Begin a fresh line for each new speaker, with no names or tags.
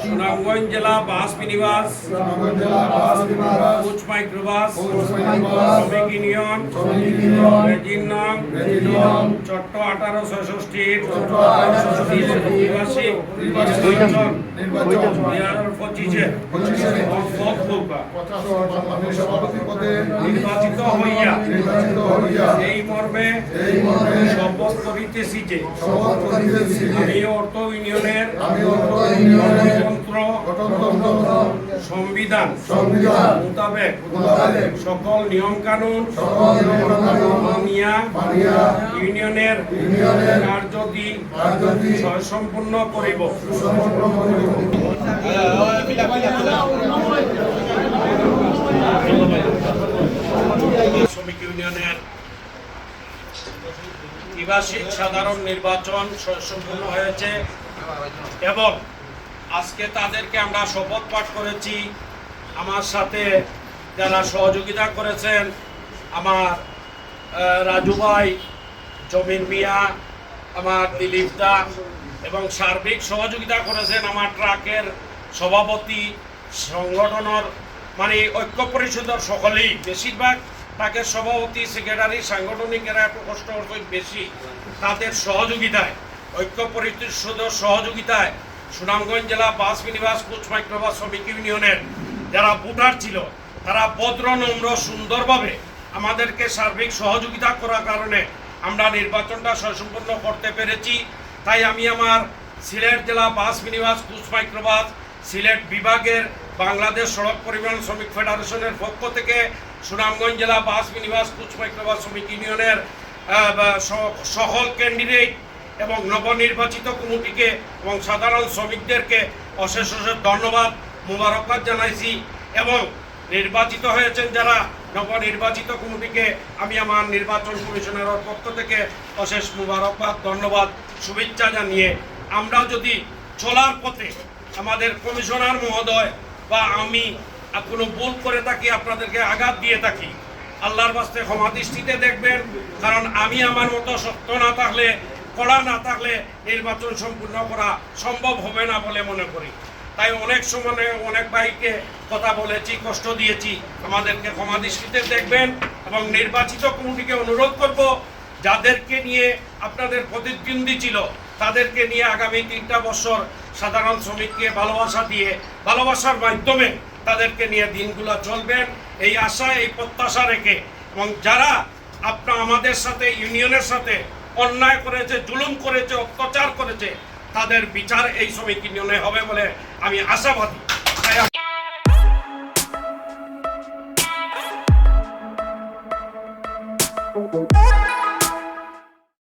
সুনামগঞ্জ জেলা bus minibus coach microbus শ্রমিক union রেজিন নং চট্ট আঠারো
নির্বাচন
পঁচিশে নির্বাচিত হইয়া এই মর্মে শপথ করিতেছি যে
শপথ করিতেছি যে
আমি অর্থ ইউনিয়নের সংবিধান
সংবিধান
মোতাবেক
মোতাবেক
সকল নিয়ম কানুন
সকল নিয়মকানুন
মানিয়া
মানিয়া
ইউনিয়নের
ইউনিয়নের
কার্যদি সম্পূর্ণ করিব। শ্রমিক ইউনিয়নের সাধারণ নির্বাচন সম্পূর্ণ হয়েছে এবং আজকে তাদেরকে আমরা শপথ পাঠ করেছি। আমার সাথে যারা সহযোগিতা করেছেন, আমার রাজু ভাই, জমির মিয়া, আমার দিলীপ দা এবং সার্বিক সহযোগিতা করেছেন আমার ট্রাকের সভাপতি, সংগঠনের মানে ঐক্য পরিষদের সকলেই। বেশিরভাগ ট্রাকের সভাপতি, সেক্রেটারি সাংগঠনিক এরা একটু কষ্ট বেশি। তাদের সহযোগিতায়, ঐক্য পরিষদের সহযোগিতায় সুনামগঞ্জ জেলা বাস মিনিবাস কোচ মাইক্রোবাস শ্রমিক ইউনিয়নের যারা ভোটার ছিল, তারা ভদ্র, নম্র, সুন্দরভাবে আমাদেরকে সার্বিক সহযোগিতা করার কারণে আমরা নির্বাচনটা সুসম্পন্ন করতে পেরেছি। তাই আমি আমার সিলেট জেলা bus minibus coach microbus Sylhet বিভাগের বাংলাদেশ সড়ক পরিবহন শ্রমিক ফেডারেশনের পক্ষ থেকে সুনামগঞ্জ জেলা বাস মিনিবাস কুচ মাইক্রোবাস শ্রমিক ইউনিয়নের সকল ক্যান্ডিডেট এবং নবনির্বাচিত কমিটিকে এবং সাধারণ শ্রমিকদেরকে অশেষ অশেষ ধন্যবাদ মোবারকবাদ জানাইছি এবং নির্বাচিত হয়েছেন যারা নবনির্বাচিত কমিটিকে, আমি আমার নির্বাচন কমিশনের পক্ষ থেকে অশেষ মুবারকবাদ, ধন্যবাদ, শুভেচ্ছা জানিয়ে আমরা যদি চলার পথে আমাদের কমিশনার মহোদয় বা আমি কোনো ভুল করে থাকি, আপনাদেরকে আঘাত দিয়ে থাকি, আল্লাহর বাস্তে ক্ষমা দৃষ্টিতে দেখবেন, কারণ আমি আমার মতো সত্য না থাকলে কড়া না থাকলে নির্বাচন সম্পূর্ণ করা সম্ভব হবে না বলে মনে করি। তাই অনেক সময় অনেক ভাইকে কথা বলেছি, কষ্ট দিয়েছি। আমাদেরকে ক্ষমা দৃষ্টিতে দেখবেন এবং নির্বাচিত কমিটিকে অনুরোধ করব, যাদেরকে নিয়ে আপনাদের প্রতিদ্বন্দ্বী ছিল, তাদেরকে নিয়ে আগামী তিনটা বছর সাধারণ শ্রমিককে ভালোবাসা দিয়ে, ভালোবাসার মাধ্যমে তাদেরকে নিয়ে দিনগুলো চলবেন। এই আশা, এই প্রত্যাশা রেখে এবং যারা আপনার আমাদের সাথে, ইউনিয়নের সাথে অন্যায় করেছে, জুলুম করেছে, অত্যাচার করেছে, তাদের বিচার এই সমিতি নির্ণয় হবে বলে আমি আশাবাদী।
Thank